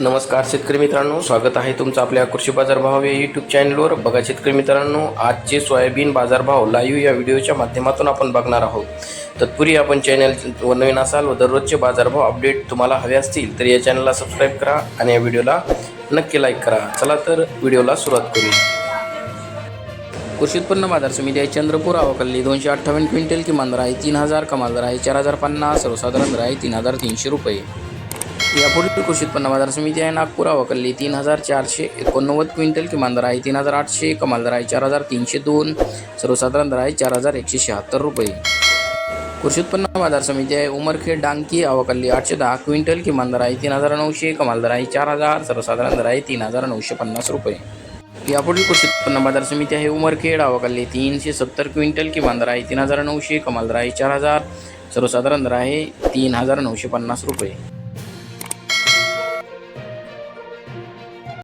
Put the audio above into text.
नमस्कार शेतकरी मित्रांनो स्वागत आहे तुमचं आपल्या कृषी बाजारभाव या यूट्यूब चॅनलवर बघा शेतकरी मित्रांनो आजचे सोयाबीन बाजारभाव लाईव्ह या व्हिडिओच्या माध्यमातून आपण बघणार आहोत. तत्पूर्वी आपण चॅनल व नवीन असाल व दररोजचे बाजारभाव अपडेट तुम्हाला हवे असतील तर या चॅनलला सबस्क्राईब करा आणि या व्हिडिओला नक्की लाईक करा. चला तर व्हिडिओला सुरुवात करूया कृषी उत्पन्न बाजार समिती आहे चंद्रपूर अवकल्ली दोनशे अठ्ठावन्न क्विंटल किमान दर आहे तीन हजार कमाल दर आहे चार हजार पन्नास सर्वसाधारण दर आहे तीन हजार तीनशे रुपये. यापुढील कृषी उत्पन्न बाजार समिती आहे. नागपूर अवकल्ली तीन हजार चारशे एकोणनव्वद क्विंटल किमान दर आहे. तीन हजार आठशे कमाल दर आहे. चार हजार तीनशे दोन. सर्वसाधारण दर आहे. चार हजार एकशे शहात्तर रुपये. कृषी उत्पन्न बाजार समिती आहे. उमरखेड डांकी अवकल्ली आठशे दहा क्विंटल किमान दर आहे. तीन हजार नऊशे कमाल दर आहे. चार हजार सर्वसाधारण दर आहे. तीन हजार नऊशे पन्नास रुपये. यापुढील कृषी उत्पन्न बाजार समिती आहे. उमरखेड अवकल्ली तीनशे सत्तर क्विंटल किमान दर आहे. तीन हजार नऊशे कमाल दर आहे. चार हजार सर्वसाधारण दर आहे. तीन हजार नऊशे पन्नास रुपये.